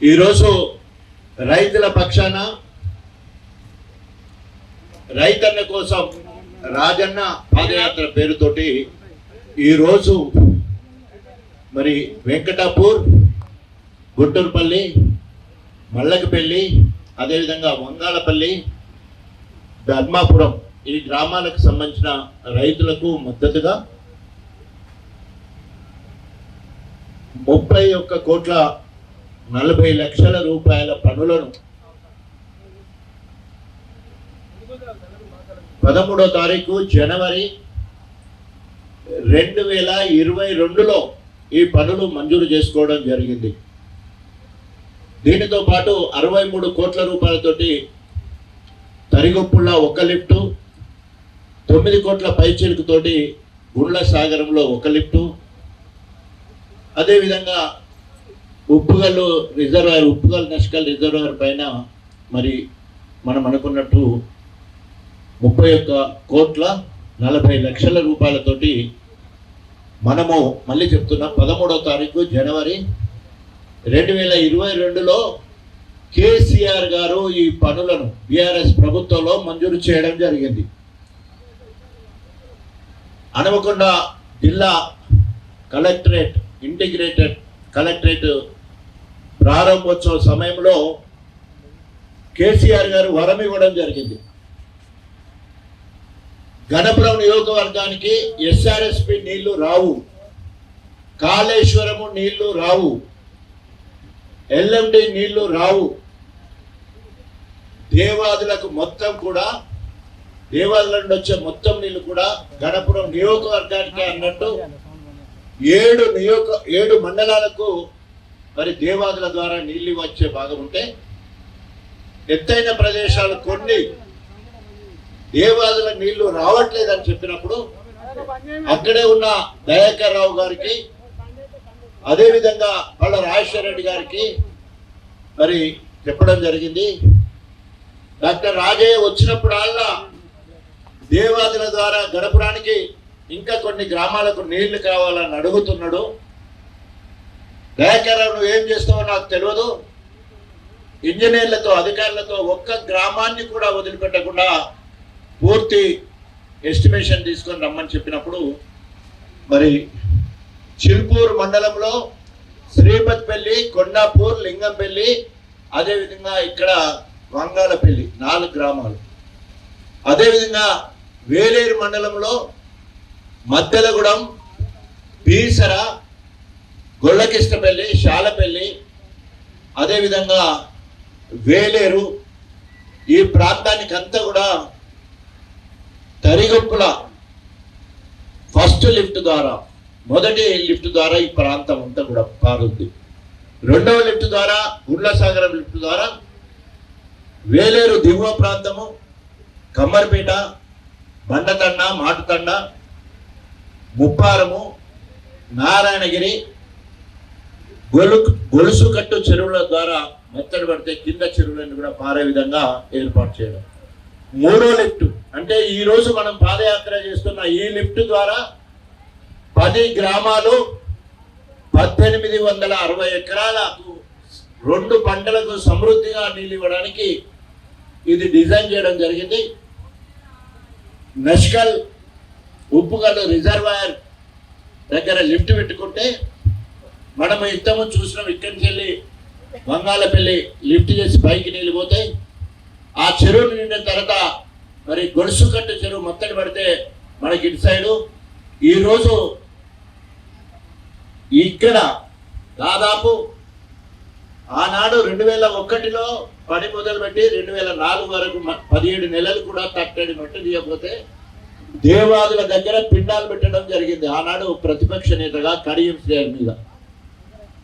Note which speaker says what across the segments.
Speaker 1: ఈరోజు రైతుల పక్షాన రైతన్న కోసం రాజన్న పాదయాత్ర పేరుతోటి ఈరోజు మరి వెంకటాపూర్ గుంటూరుపల్లి మల్లకపల్లి అదేవిధంగా వంగాలపల్లి ధర్మాపురం ఈ గ్రామాలకు సంబంధించిన రైతులకు మద్దతుగా ముప్పై ఒక్క కోట్ల నలభై లక్షల రూపాయల పనులను పదమూడో తారీఖు జనవరి రెండు వేల ఇరవై రెండులో ఈ పనులు మంజూరు చేసుకోవడం జరిగింది. దీనితో పాటు అరవై మూడు కోట్ల రూపాయలతోటి తరిగొప్పుల ఒక లిఫ్టు తొమ్మిది కోట్ల పైచిలుకుతోటి గుండ్ల సాగరంలో ఒక లిఫ్టు అదేవిధంగా ఉప్పుగల్లు రిజర్వాయర్ ఉప్పుగల్ నష్కల్ రిజర్వాయర్ పైన మరి మనం అనుకున్నట్టు ముప్పై ఒక్క కోట్ల నలభై లక్షల రూపాయలతోటి మనము మళ్ళీ చెప్తున్నా పదమూడవ తారీఖు జనవరి రెండు వేల ఇరవై రెండులో కేసీఆర్ గారు ఈ పనులను బీఆర్ఎస్ ప్రభుత్వంలో మంజూరు చేయడం జరిగింది. అనవకొండ జిల్లా కలెక్టరేట్ ఇంటిగ్రేటెడ్ కలెక్టరేట్ ప్రారంభోత్సవ సమయంలో కేసీఆర్ గారు వరం ఇవ్వడం జరిగింది. గణపురం నియోజకవర్గానికి ఎస్ఆర్ఎస్పి నీళ్ళు రావు. కాళేశ్వరము నీళ్ళు రావు. ఎల్ఎండి నీళ్ళు రావు. దేవాదులకు మొత్తం కూడా దేవాదుల నుండి వచ్చే మొత్తం నీళ్ళు కూడా గణపురం నియోజకవర్గానికి అన్నట్టు ఏడు నియోజక ఏడు మండలాలకు మరి దేవాదుల ద్వారా నీళ్ళు వచ్చే భాగం ఉంటే ఎత్తైన ప్రదేశాలు కొన్ని దేవాదుల నీళ్ళు రావట్లేదని చెప్పినప్పుడు అక్కడే ఉన్న దయాకర్ రావు గారికి అదేవిధంగా వాళ్ళ రాజశేఖర రెడ్డి గారికి మరి చెప్పడం జరిగింది. డాక్టర్ రాజయ్య వచ్చినప్పుడల్లా దేవాదుల ద్వారా గడపురానికి ఇంకా కొన్ని గ్రామాలకు నీళ్ళు కావాలని అడుగుతున్నాడు. దయాకర్ నువ్వు ఏం చేస్తావో నాకు తెలియదు ఇంజనీర్లతో అధికారులతో ఒక్క గ్రామాన్ని కూడా వదిలిపెట్టకుండా పూర్తి ఎస్టిమేషన్ తీసుకొని రమ్మని చెప్పినప్పుడు మరి చిల్పూర్ మండలంలో శ్రీపతిపల్లి కొండాపూర్ లింగంపల్లి అదేవిధంగా ఇక్కడ వంగాలపల్లి నాలుగు గ్రామాలు. అదేవిధంగా వేలేరు మండలంలో మద్దెలగూడెం బీసర గొల్లకిష్టపల్లి శాలపల్లి అదేవిధంగా వేలేరు ఈ ప్రాంతానికి అంతా కూడా తరిగొప్పుల ఫస్ట్ లిఫ్ట్ ద్వారా మొదటి లిఫ్ట్ ద్వారా ఈ ప్రాంతం అంతా కూడా పారుద్ది. రెండవ లిఫ్ట్ ద్వారా గుండ్లసాగరం లిఫ్ట్ ద్వారా వేలేరు దిగువ ప్రాంతము కమ్మరిపేట బండతండ మాటుతండ ముప్పారము నారాయణగిరి గొలు గొలుసు కట్టు చెరువుల ద్వారా మెత్తడి పడితే కింద చెరువులను కూడా పారే విధంగా ఏర్పాటు చేయడం. మూడో లిఫ్ట్. అంటే ఈ రోజు మనం పాదయాత్ర చేస్తున్న ఈ లిఫ్ట్ ద్వారా పది గ్రామాలు పద్దెనిమిది వందల అరవై ఎకరాలకు రెండు పంటలకు సమృద్ధిగా నీళ్ళు ఇవ్వడానికి ఇది డిజైన్ చేయడం జరిగింది. నష్కల్ ఉప్పుగల్లు రిజర్వాయర్ దగ్గర లిఫ్ట్ పెట్టుకుంటే మనం ఇంతము చూసినాం ఇక్కడి నుంచి వెళ్ళి బంగాళపల్లి లిఫ్ట్ చేసి పైకి నీళ్ళు పోతాయి ఆ చెరువు నిండిన తర్వాత మరి గొలుసు కట్టు చెరువు మొత్తడి పడితే మనకి ఇటు సైడు ఈరోజు ఇక్కడ దాదాపు ఆనాడు రెండు వేల ఒకటిలో పని మొదలుపెట్టి రెండు వేల నాలుగు వరకు పదిహేడు నెలలు కూడా తట్టడి మట్టి తీయకపోతే దేవాదుల దగ్గర పిండాలు పెట్టడం జరిగింది. ఆనాడు ప్రతిపక్ష నేతగా కడియం శ్రేయర్ మీద.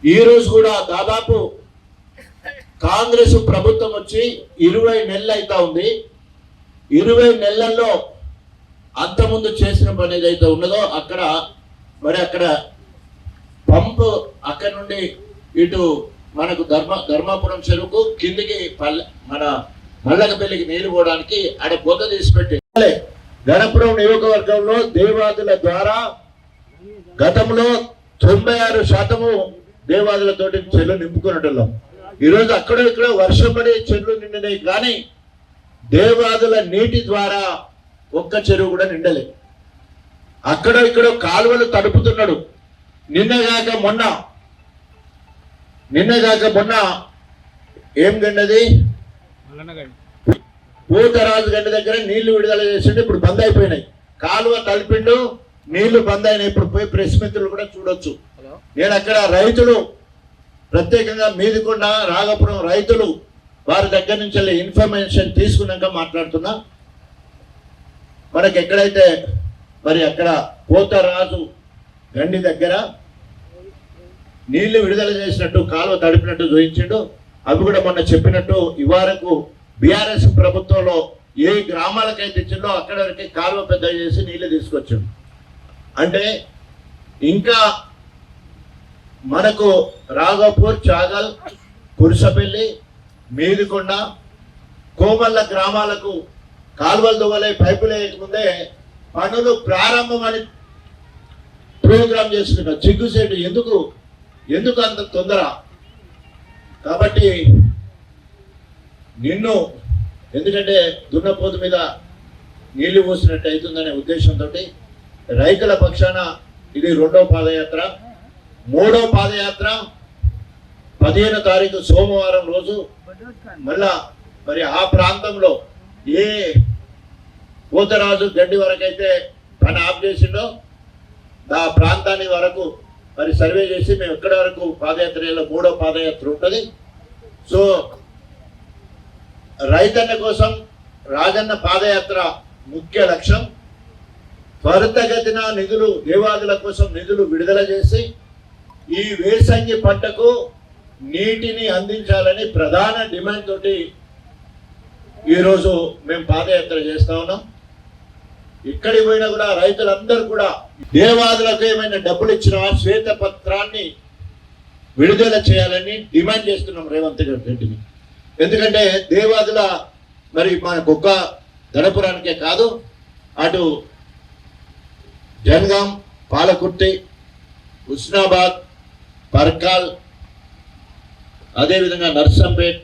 Speaker 1: ఈ రోజు కూడా దాదాపు కాంగ్రెస్ ప్రభుత్వం వచ్చి ఇరవై నెలలు అవుతా ఉంది. ఇరవై నెలల్లో అంతకుముందు చేసిన పని ఏదైతే ఉన్నదో అక్కడ మరి అక్కడ పంపు అక్కడ నుండి ఇటు మనకు ధర్మ ధర్మాపురం చెరువుకు కిందికి పల్లె మన మల్లకపల్లికి నీళ్ళు పోవడానికి ఆడ బొద్ద తీసిపెట్టి ధనపురం నియోజకవర్గంలో దేవాదుల ద్వారా గతంలో తొంభై ఆరు శాతము దేవాదులతోటి చెల్లు నింపుకున్నట్టున్నాం. ఈరోజు అక్కడ ఇక్కడ వర్షం పడి చెరువులు నిండినాయి కానీ దేవాదుల నీటి ద్వారా ఒక్క చెరువు కూడా నిండలే. అక్కడ ఇక్కడ కాలువలు తడుపుతున్నాడు. నిన్నగాక మొన్న నిన్నగాక మొన్న ఏం గండది? పూతరాజు గండి దగ్గర నీళ్ళు విడుదల చేసిండు ఇప్పుడు బంద్ అయిపోయినాయి. కాలువ తలిపిండు నీళ్ళు బంద్ అయినాయి. ఇప్పుడు పోయి ప్రెస్ మిత్రులు కూడా చూడొచ్చు. నేను అక్కడ రైతులు ప్రత్యేకంగా మీదికొండ రాగపురం రైతులు వారి దగ్గర నుంచి వెళ్ళి ఇన్ఫర్మేషన్ తీసుకున్నాక మాట్లాడుతున్నా. మనకి ఎక్కడైతే మరి అక్కడ పోతరాజు గండి దగ్గర నీళ్ళు విడుదల చేసినట్టు కాలువ తడిపినట్టు చూపించిండు. అవి కూడా మొన్న చెప్పినట్టు ఇవారకు బీఆర్ఎస్ ప్రభుత్వంలో ఏ గ్రామాలకైతే ఇచ్చిందో అక్కడ వరకు కాలువ పెద్ద చేసి నీళ్ళు తీసుకొచ్చిండు. అంటే ఇంకా మనకు రాఘపూర్ చాగల్ కురుసపల్లి మీదికొండ కోమల్ల గ్రామాలకు కాలువలు దువ్వలే పైపులు వేయకముందే పనులు ప్రారంభమని ప్రోగ్రామ్ చేసుకున్నాం చిగ్గుసేటు ఎందుకు? ఎందుకు అంత తొందర? కాబట్టి నిన్ను ఎందుకంటే దున్నపోతు మీద నీళ్ళు పోసినట్టు అవుతుందనే ఉద్దేశంతో రైతుల పక్షాన ఇది రెండవ పాదయాత్ర. మూడో పాదయాత్ర పదిహేను తారీఖు సోమవారం రోజు. మళ్ళా మరి ఆ ప్రాంతంలో ఏ పూతరాజు గడ్డి వరకైతే పని ఆఫ్ చేసిండో ఆ ప్రాంతాన్ని వరకు మరి సర్వే చేసి మేము ఎక్కడి వరకు పాదయాత్రలో మూడో పాదయాత్ర ఉంటుంది. సో రైతన్న కోసం రాజన్న పాదయాత్ర ముఖ్య లక్ష్యం. త్వరితగతిన నిధులు దేవాదుల కోసం నిధులు విడుదల చేసి ఈ వేసంగి పంటకు నీటిని అందించాలని ప్రధాన డిమాండ్ తోటి ఈరోజు మేము పాదయాత్ర చేస్తా ఉన్నాం. ఇక్కడికి పోయినా కూడా రైతులందరూ కూడా దేవాదులకు ఏమైనా డబ్బులు ఇచ్చినా శ్వేత పత్రాన్ని విడుదల చేయాలని డిమాండ్ చేస్తున్నాం రేవంత్ రెడ్డిని. ఎందుకంటే దేవాదుల మరి మన ఒక్క ధనపురానికే కాదు అటు జనగాం పాలకుర్తి హుస్నాబాద్ పర్కాల్ అదేవిధంగా నర్సంపేట్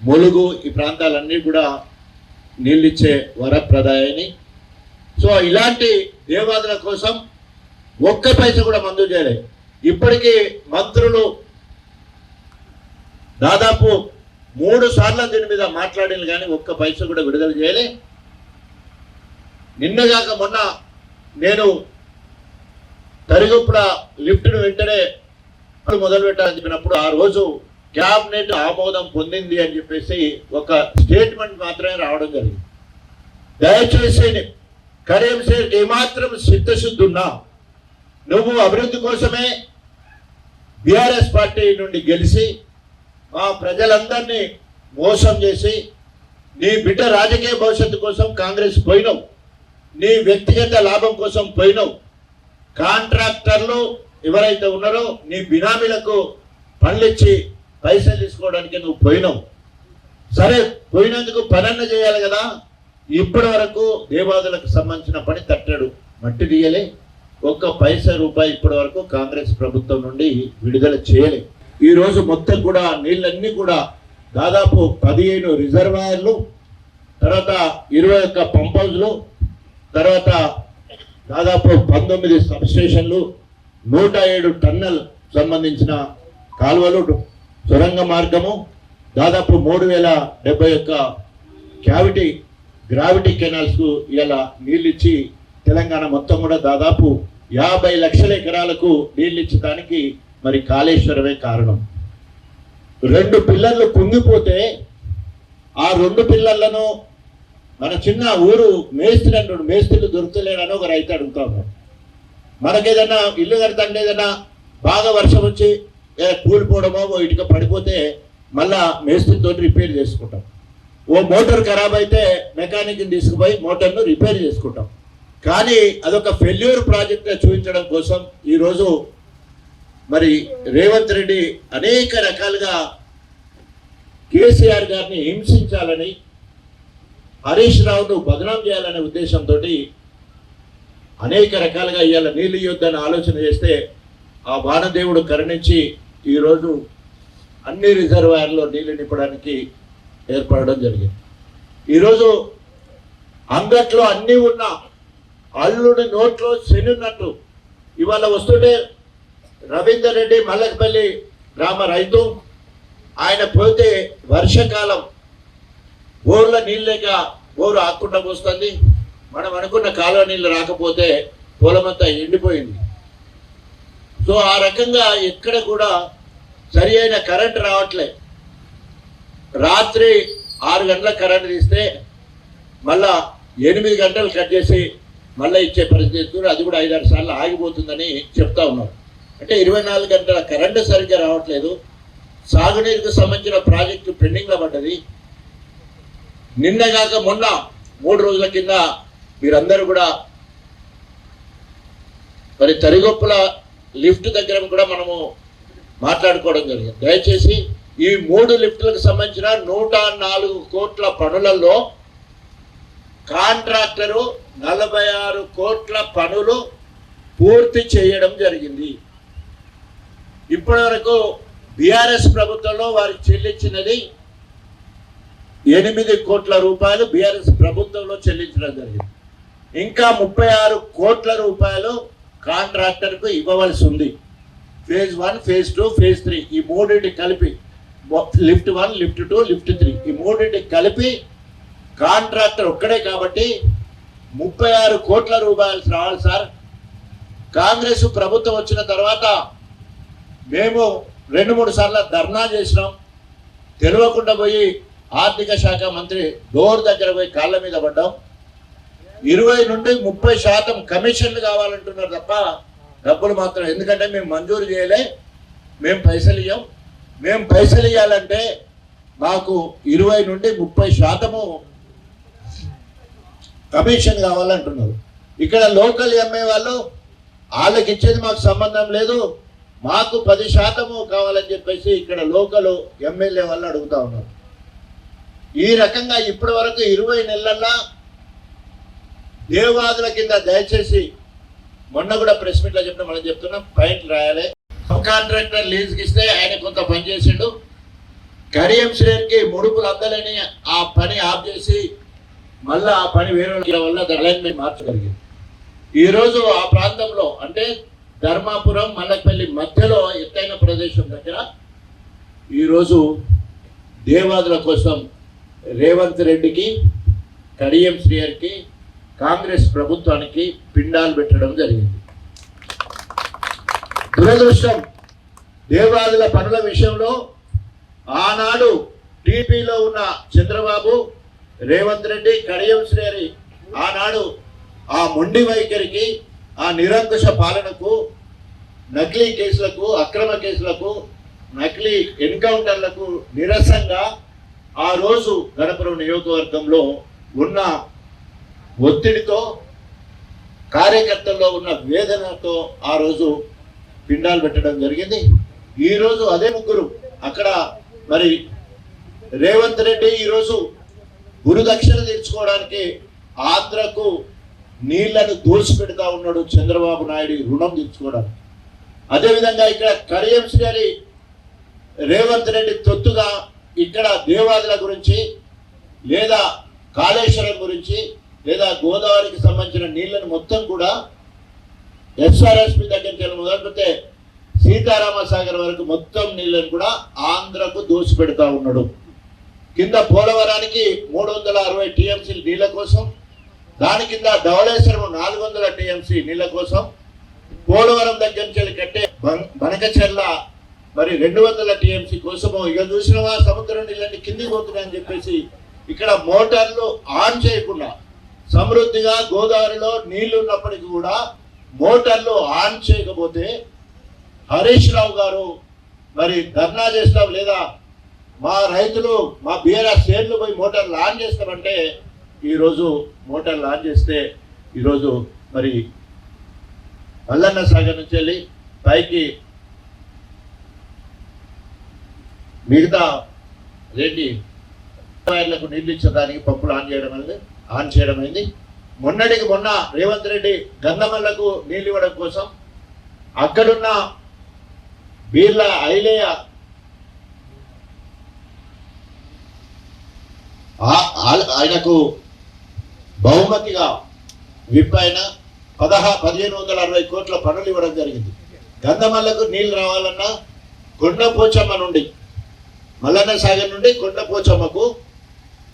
Speaker 1: ములుగు ఈ ప్రాంతాలన్నీ కూడా నీళ్ళిచ్చే వరప్రదాయని. సో ఇలాంటి దేవాదుల కోసం ఒక్క పైస కూడా మంజూరు చేయలేదు ఇప్పటికీ మంత్రులు దాదాపు మూడు సార్లు దీని మీద మాట్లాడిన కానీ ఒక్క పైస కూడా విడుదల చేయలే. నిన్నగాక మొన్న నేను తరిగొప్పుల లిఫ్ట్ను వెంటనే మొదలు పెట్టాలని చెప్పినప్పుడు ఆ రోజు క్యాబినెట్ ఆమోదం పొందింది అని చెప్పేసి ఒక స్టేట్మెంట్ మాత్రమే రావడం జరిగింది. దయచేసి కరీం సేట్ ఏమాత్రం సిద్ధశుద్ధి ఉన్నా నువ్వు అభివృద్ధి కోసమే బీఆర్ఎస్ పార్టీ నుండి గెలిచి మా ప్రజలందరినీ మోసం చేసి నీ బిడ్డ రాజకీయ భవిష్యత్తు కోసం కాంగ్రెస్ పోయినావు నీ వ్యక్తిగత లాభం కోసం పోయినావు కాంట్రాక్టర్లు ఎవరైతే ఉన్నారో నీ బినామీలకు పనులిచ్చి పైసలు తీసుకోవడానికి నువ్వు పోయినావు. సరే పోయినందుకు పనన్న చేయాలి కదా. ఇప్పటి వరకు దేవాదులకు సంబంధించిన పని తట్టాడు. మట్టి తీయలే. ఒక్క పైస రూపాయి ఇప్పటి వరకు కాంగ్రెస్ ప్రభుత్వం నుండి విడుదల చేయలే. ఈరోజు మొత్తం కూడా నీళ్ళన్నీ కూడా దాదాపు పదిహేను రిజర్వాయర్లు తర్వాత ఇరవై ఒక్క పంప్ హౌస్లు తర్వాత దాదాపు పంతొమ్మిది సబ్స్టేషన్లు నూట ఏడు టన్నల్ సంబంధించిన కాలువలు సొరంగ మార్గము దాదాపు మూడు వేల డెబ్బై ఒక్క క్యావిటీ గ్రావిటీ కెనాల్స్కు ఇలా నీళ్ళు ఇచ్చి తెలంగాణ మొత్తం కూడా దాదాపు యాభై లక్షల ఎకరాలకు నీళ్ళు ఇచ్చడానికి మరి కాళేశ్వరమే కారణం. రెండు పిల్లర్లు కుంగిపోతే ఆ రెండు పిల్లర్లను మన చిన్న ఊరు మేస్త్రి అంటాడు మేస్త్రులు దొరుకుతలేడని ఒక రైతు అడుగుతా ఉన్నాడు. మనకేదన్నా ఇల్లు కడతాంటే ఏదన్నా బాగా వర్షం వచ్చి కూలిపోవడమో ఓ ఇటుక పడిపోతే మళ్ళా మేస్త్రితో రిపేర్ చేసుకుంటాం. ఓ మోటార్ ఖరాబ్ అయితే మెకానిక్ని తీసుకుపోయి మోటార్ను రిపేర్ చేసుకుంటాం. కానీ అదొక ఫెల్యూర్ ప్రాజెక్ట్గా చూపించడం కోసం ఈరోజు మరి రేవంత్ రెడ్డి అనేక రకాలుగా కేసీఆర్ గారిని హింసించాలని హరీష్ రావును బదనాం చేయాలనే ఉద్దేశంతో అనేక రకాలుగా ఇవాళ నీళ్ళు ఇవ్వద్దని ఆలోచన చేస్తే ఆ వానదేవుడు కరుణించి ఈరోజు అన్ని రిజర్వాయర్లో నీళ్ళు నింపడానికి ఏర్పడడం జరిగింది. ఈరోజు అంగట్లో అన్నీ ఉన్న అల్లుడి నోట్లో శనున్నట్టు ఇవాళ వస్తుంటే రవీందర్ రెడ్డి మల్లకపల్లి గ్రామ రైతు ఆయన పోతే వర్షాకాలం బోర్ల నీళ్ళు లేక బోరు ఆకుండా పోస్తుంది. మనం అనుకున్న కాలువ నీళ్ళు రాకపోతే పొలమంతా ఎండిపోయింది. సో ఆ రకంగా ఎక్కడ కూడా సరి అయిన కరెంట్ రావట్లే. రాత్రి ఆరు గంటల కరెంట్ తీస్తే మళ్ళా ఎనిమిది గంటలు కట్ చేసి మళ్ళీ ఇచ్చే పరిస్థితి అది కూడా ఐదారు సార్లు ఆగిపోతుందని చెప్తా ఉన్నారు. అంటే ఇరవై నాలుగు గంటల కరెంటు సరిగ్గా రావట్లేదు. సాగునీరుకు సంబంధించిన ప్రాజెక్టు పెండింగ్లో పడ్డది. నిన్న కాక మొన్న మూడు రోజుల కింద మీరందరూ కూడా మరి తరిగొప్పుల లిఫ్ట్ దగ్గర కూడా మనము మాట్లాడుకోవడం జరిగింది. దయచేసి ఈ మూడు లిఫ్ట్లకు సంబంధించిన నూట నాలుగు కోట్ల పనులలో కాంట్రాక్టరు నలభై ఆరు కోట్ల పనులు పూర్తి చేయడం జరిగింది. ఇప్పటి వరకు బీఆర్ఎస్ ప్రభుత్వంలో వారికి చెల్లించినది ఎనిమిది కోట్ల రూపాయలు బీఆర్ఎస్ ప్రభుత్వంలో చెల్లించడం జరిగింది. ఇంకా ముప్పై ఆరు కోట్ల రూపాయలు కాంట్రాక్టర్కు ఇవ్వవలసి ఉంది. Phase one phase two phase three ఈ మూడింటి కలిపి lift one lift two lift three ఈ మూడింటి కలిపి కాంట్రాక్టర్ ఒక్కడే కాబట్టి ముప్పై ఆరు కోట్ల రూపాయలు రావాలి సార్. కాంగ్రెస్ ప్రభుత్వం వచ్చిన తర్వాత మేము రెండు మూడు సార్లు ధర్నా చేసినాం. తెలియకుండా పోయి ఆర్థిక శాఖ మంత్రి డోర్ దగ్గర పోయి కాళ్ళ మీద పడ్డాం. ఇరవై నుండి ముప్పై శాతం కమిషన్లు కావాలంటున్నారు తప్ప డబ్బులు మాత్రం ఎందుకంటే మేము మంజూరు చేయలే మేము పైసలు ఇవ్వం మేము పైసలు ఇవ్వాలంటే మాకు ఇరవై నుండి ముప్పై శాతము కమిషన్ కావాలంటున్నారు. ఇక్కడ లోకల్ ఎంఏ వాళ్ళు వాళ్ళకి ఇచ్చేది మాకు సంబంధం లేదు మాకు పది శాతము కావాలని చెప్పేసి ఇక్కడ లోకల్ ఎమ్మెల్యే వాళ్ళు అడుగుతా ఉన్నారు. ఈ రకంగా ఇప్పటి వరకు ఇరవై నెలల్లో దేవాదుల కింద దయచేసి మొన్న కూడా ప్రెస్ మీట్లో చెప్పిన మనం చెప్తున్నాం పైంట్ రాయాలి. కాంట్రాక్టర్ లీజ్కి ఇస్తే ఆయన కొంత పని చేసిండు. కరియం శ్రేణికి ముడుపులు అందలేని ఆ పని ఆఫ్ చేసి మళ్ళీ ఆ పని వేరే వల్ల అలైన్మెంట్ మార్చగలిగింది. ఈరోజు ఆ ప్రాంతంలో అంటే ధర్మాపురం మల్లపల్లి మధ్యలో ఎత్తైన ప్రదేశం దగ్గర ఈరోజు దేవాదుల కోసం రేవంత్ రెడ్డికి కడియం శ్రీయర్కి కాంగ్రెస్ ప్రభుత్వానికి పిండాలు పెట్టడం జరిగింది. దురదృష్టం దేవాదుల పనుల విషయంలో ఆనాడు టీపీలో ఉన్న చంద్రబాబు రేవంత్ రెడ్డి కడియం శ్రీహరి ఆనాడు ఆ మొండి వైఖరికి ఆ నిరంకుశ పాలనకు నకిలీ కేసులకు అక్రమ కేసులకు నకిలీ ఎన్కౌంటర్లకు నిరసంగా ఆ రోజు గణపురం నియోజకవర్గంలో ఉన్న ఒత్తిడితో కార్యకర్తల్లో ఉన్న వేదనతో ఆ రోజు పిండాలు పెట్టడం జరిగింది. ఈరోజు అదే ముగ్గురు అక్కడ మరి రేవంత్ రెడ్డి ఈరోజు గురుదక్షిణ తీర్చుకోవడానికి ఆంధ్రకు నీళ్ళను దోసిపెడతా ఉన్నాడు చంద్రబాబు నాయుడు రుణం తీర్చుకోవడానికి. అదేవిధంగా ఇక్కడ కడియం శ్రీ రేవంత్ రెడ్డి తొత్తుగా ఇక్కడ దేవాదుల గురించి లేదా కాళేశ్వరం గురించి లేదా గోదావరికి సంబంధించిన నీళ్ళను మొత్తం కూడా ఎస్ఆర్ఎస్పి దగ్గర నుంచి మొదలుపెడితే సీతారామ సాగర్ వరకు మొత్తం నీళ్ళను కూడా ఆంధ్రకు దోసి పెడతా ఉన్నాడు. కింద పోలవరానికి మూడు వందల అరవై టీఎంసీ నీళ్ళ కోసం దాని కింద ధవళేశ్వరం నాలుగు వందల టీఎంసీ నీళ్ళ కోసం పోలవరం దగ్గర నుంచి కట్టే బనకచెర్ల మరి రెండు వందల టీఎంసీ కోసము ఇక చూసినవా సముద్రం నీళ్ళని కిందికి పోతున్నాయని చెప్పేసి ఇక్కడ మోటార్లు ఆన్ చేయకుండా సమృద్ధిగా గోదావరిలో నీళ్ళు ఉన్నప్పటికీ కూడా మోటార్లు ఆన్ చేయకపోతే హరీష్ రావు గారు మరి ధర్నా చేస్తాం లేదా? మా రైతులు మా బీఆర్ఆర్ షేర్లు పోయి మోటార్లు ఆన్ చేస్తామంటే ఈరోజు మోటార్లు ఆన్ చేస్తే ఈరోజు మరి మల్లన్న సాగర్ నుంచి వెళ్ళి పైకి మిగతా ఏంటి వైర్లకు నీళ్ళు ఇచ్చడానికి పంపులు ఆన్ చేయడం అనేది ఆన్ చేయడం అయింది. మొన్నటికి మొన్న రేవంత్ రెడ్డి గంధమల్లకు నీళ్ళు ఇవ్వడం కోసం అక్కడున్న బీర్ల ఐలేయ ఆయనకు బహుమతిగా విప్ అయిన పదహా పదిహేను వందల అరవై కోట్ల పనులు ఇవ్వడం జరిగింది. గంధమల్లకు నీళ్ళు రావాలన్నా కొండపోచమ్మ నుండి మల్లన్న సాగర్ నుండి కొండపోచమ్మకు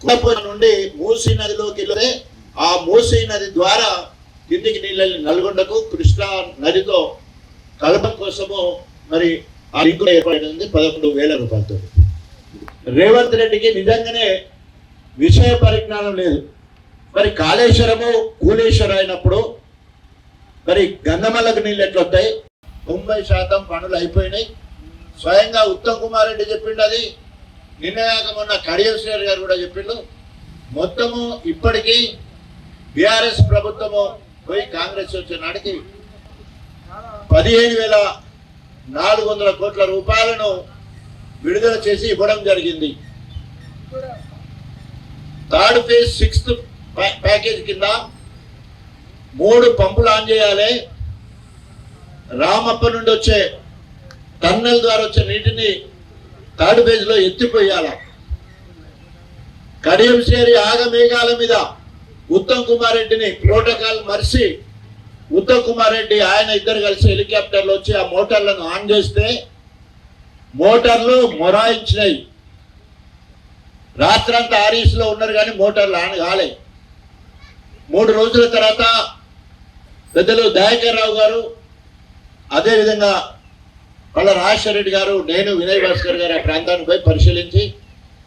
Speaker 1: నుండి మూసీ నదిలోకి వెళ్ళే ఆ మూసీ నది ద్వారా కిందికి నీళ్ళని నల్గొండకు కృష్ణా నదితో కలపం కోసము మరి ఆ లింకు ఏర్పడింది పదకొండు వేల రూపాయలతో. రేవంత్ రెడ్డికి నిజంగానే విషయ పరిజ్ఞానం లేదు. మరి కాళేశ్వరము కూలేశ్వర అయినప్పుడు మరి గంధమల్లకు నీళ్ళు ఎట్లొస్తాయి తొంభై శాతం పనులు అయిపోయినాయి. స్వయంగా ఉత్తమ్ కుమార్ రెడ్డి చెప్పిండు అది నిన్నగాక మొన్న కడియేశ్వర్ గారు కూడా చెప్పిండు మొత్తము ఇప్పటికీ బీఆర్ఎస్ ప్రభుత్వము పోయి కాంగ్రెస్ వచ్చే నాటికి పదిహేను వేల నాలుగు వందల కోట్ల రూపాయలను విడుదల చేసి ఇవ్వడం జరిగింది. థర్డ్ ఫేజ్ సిక్స్త్ ప్యాకేజ్ కింద మూడు పంపులు ఆన్ చేయాలి. రామప్ప నుండి వచ్చే టన్నెల్ ద్వారా వచ్చే నీటిని థర్డ్ పేజ్లో ఎత్తిపోయాల? కడియంశేరి ఆగమేఘాల మీద ఉత్తమ్ కుమార్ రెడ్డిని ప్రోటోకాల్ మరిసి ఉత్తమ్ కుమార్ రెడ్డి ఆయన ఇద్దరు కలిసి హెలికాప్టర్లు వచ్చి ఆ మోటార్లను ఆన్ చేస్తే మోటార్లు మొరాయించినాయి. రాత్రంతా ఆర్ఈస్లో ఉన్నారు కానీ మోటార్లు ఆన్ కాలే. మూడు రోజుల తర్వాత పెద్దలు దయాకర్ రావు గారు అదేవిధంగా మళ్ళీ రాజశేఖర రెడ్డి గారు నేను వినయ్ భాస్కర్ గారు ఆ ప్రాంతానికి పోయి పరిశీలించి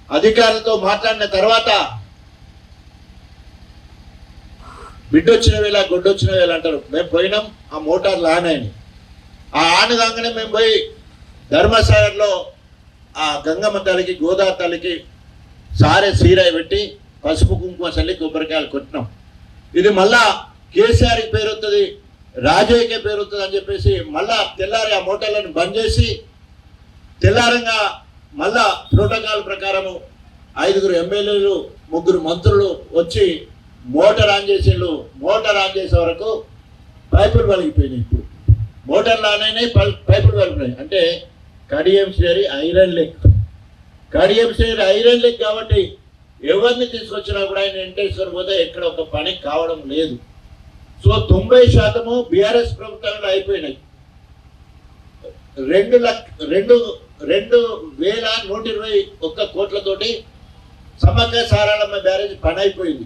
Speaker 1: అధికారులతో మాట్లాడిన తర్వాత బిడ్డొచ్చిన వేళ గొడ్డొచ్చిన వేళ అంటారు. మేము పోయినాం ఆ మోటార్లు ఆన్ అయినాయి ఆ ఆన్ కాగానే మేము పోయి ధర్మసాగర్లో ఆ గంగమ్మ తల్లికి గోదావరి తల్లికి సారే సీరాయి పెట్టి పసుపు కుంకుమ చల్లి కొబ్బరికాయలు కొట్టినాం. ఇది మళ్ళా కేసీఆర్కి పేరు వస్తుంది రాజయ్యకే పేరుతుందని అని చెప్పేసి మళ్ళా తెల్లారి ఆ మోటార్లను బంద్ చేసి తెల్లారంగా మళ్ళా ప్రోటోకాల్ ప్రకారము ఐదుగురు ఎమ్మెల్యేలు ముగ్గురు మంత్రులు వచ్చి మోటార్ ఆన్ చేసేళ్ళు. మోటార్ ఆన్ చేసే వరకు పైపులు పలిగిపోయినాయి ఇప్పుడు. మోటార్లు ఆన్ అయినాయి పైపులు పలిగిపోయినాయి అంటే కడియం సేరి ఐరన్ లెగ్ కడియం సేరి ఐరన్ లెగ్ కాబట్టి ఎవరిని తీసుకొచ్చినా కూడా ఆయన వెంకటేశ్వర పోతే ఎక్కడ ఒక పని కావడం లేదు. సో తొంభై శాతము బీఆర్ఎస్ ప్రభుత్వంలో అయిపోయినాయి. రెండు లక్ష రెండు రెండు వేల నూట ఇరవై ఒక్క కోట్లతోటి సమగ్ర సారాళమ్మ బ్యారేజ్ పని అయిపోయింది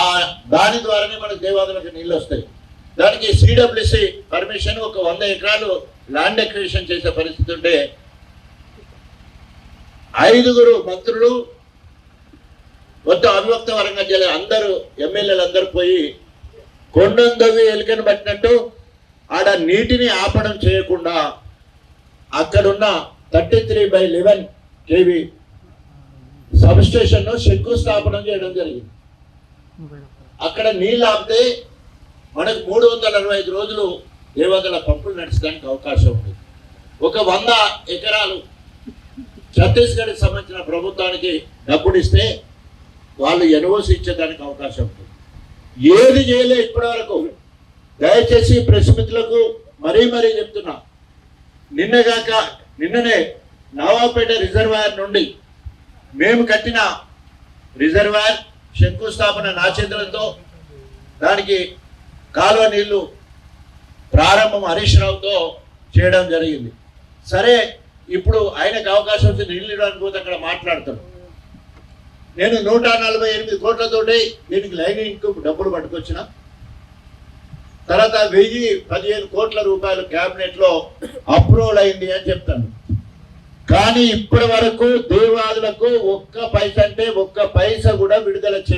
Speaker 1: ఆ దాని ద్వారానే మనకు దేవాదులకు నీళ్ళు వస్తాయి. దానికి సిడబ్ల్యూసి పర్మిషన్ ఒక వంద ఎకరాలు ల్యాండ్ ఎక్విజిషన్ చేసే పరిస్థితి ఉంటే ఐదుగురు మంత్రులు మొత్తం అవిభక్త వరంగల్ జిల్లా అందరూ ఎమ్మెల్యేలు అందరూ పోయి కొండందవి ఎలుకను పట్టినట్టు ఆడ నీటిని ఆపడం చేయకుండా అక్కడున్న thirty three by eleven KV సబ్స్టేషన్ను శంకుస్థాపన చేయడం జరిగింది. అక్కడ నీళ్ళు ఆపితే మనకు మూడు వందల అరవై ఐదు రోజులు ఏడు వందల పంపులు నడిచడానికి అవకాశం ఉంది. ఒక వంద ఎకరాలు ఛత్తీస్గఢ్కి సంబంధించిన ప్రభుత్వానికి డబ్బులు ఇస్తే వాళ్ళు ఎన్ఓసి ఇచ్చేదానికి అవకాశం ఉంటుంది ఏది చేయలే ఇప్పటివరకు దయచేసి ప్రెస్ మిత్రులకు మరీ మరీ చెప్తున్నా. నిన్నగాక నిన్ననే నవాపేట రిజర్వాయర్ నుండి మేము కట్టిన రిజర్వాయర్ శంకుస్థాపన నా చేతులతో దానికి కాలువ నీళ్ళు ప్రారంభం హరీష్ రావుతో చేయడం జరిగింది. సరే ఇప్పుడు ఆయనకు అవకాశం వచ్చి నీళ్ళు ఇవ్వడానికి పోతే అక్కడ మాట్లాడుతున్నాం నేను నూట నలభై ఎనిమిది కోట్లతోటి దీనికి లైనింగ్కు డబ్బులు పట్టుకొచ్చిన. తర్వాత వెయ్యి పదిహేను కోట్ల రూపాయలు క్యాబినెట్లో అప్రూవల్ అయింది అని చెప్తాను. కానీ ఇప్పటి వరకు దేవాదులకు ఒక్క పైస అంటే ఒక్క పైస కూడా విడుదల